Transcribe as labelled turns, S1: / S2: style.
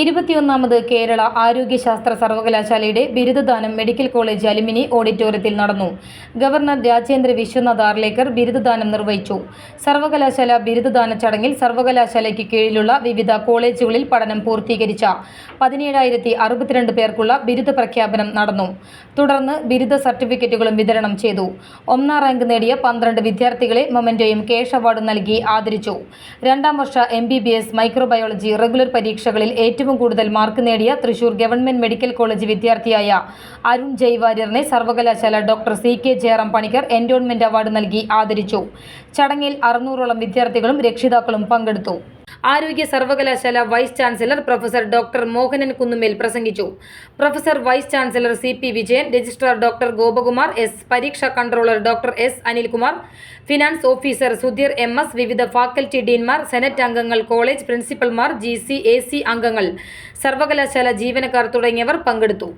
S1: ഇരുപത്തിയൊന്നാമത് കേരള ആരോഗ്യശാസ്ത്ര സർവകലാശാലയുടെ ബിരുദദാനം medical college alumni ഓഡിറ്റോറിയത്തിൽ നടന്നു. ഗവർണർ രാജേന്ദ്ര വിശ്വനാഥ് ആർലേക്കർ ബിരുദദാനം നിർവഹിച്ചു. സർവകലാശാല ബിരുദദാന ചടങ്ങിൽ സർവകലാശാലയ്ക്ക് കീഴിലുള്ള വിവിധ കോളേജുകളിൽ പഠനം പൂർത്തീകരിച്ച പതിനേഴായിരത്തി അറുപത്തിരണ്ട് പേർക്കുള്ള ബിരുദ പ്രഖ്യാപനം നടന്നു. തുടർന്ന് ബിരുദ സർട്ടിഫിക്കറ്റുകളും വിതരണം ചെയ്തു. ഒന്നാം റാങ്ക് നേടിയ പന്ത്രണ്ട് വിദ്യാർത്ഥികളെ മൊമെന്റോയും കേഷ് അവാർഡും നൽകി ആദരിച്ചു. രണ്ടാം വർഷ M B B S microbiology regular പരീക്ഷകളിൽ ഏറ്റവും കൂടുതൽ മാർക്ക് നേടിയ തൃശൂർ ഗവൺമെന്റ് മെഡിക്കൽ കോളേജ് വിദ്യാർത്ഥിയായ അരുൺ ജയ്വാര്യറിനെ സർവകലാശാല doctor C K Jayaram Panicker endowment award നൽകി ആദരിച്ചു. ചടങ്ങിൽ അറുന്നൂറോളം വിദ്യാർത്ഥികളും രക്ഷിതാക്കളും പങ്കെടുത്തു. ആരോഗ്യ സർവകലാശാല vice chancellor professor doctor Mohanan Kunnumel പ്രസംഗിച്ചു. Professor vice chancellor C P Vijayan registrar doctor Gopakumar S പരീക്ഷാ controller doctor S Anilkumar finance officer Sudheer M S വിവിധ ഫാക്കൽറ്റി ഡീൻമാർ സെനറ്റ് അംഗങ്ങൾ കോളേജ് പ്രിൻസിപ്പൽമാർ ജി സി എ സി അംഗങ്ങൾ സർവകലാശാല ജീവനക്കാർ തുടങ്ങിയവർ പങ്കെടുത്തു.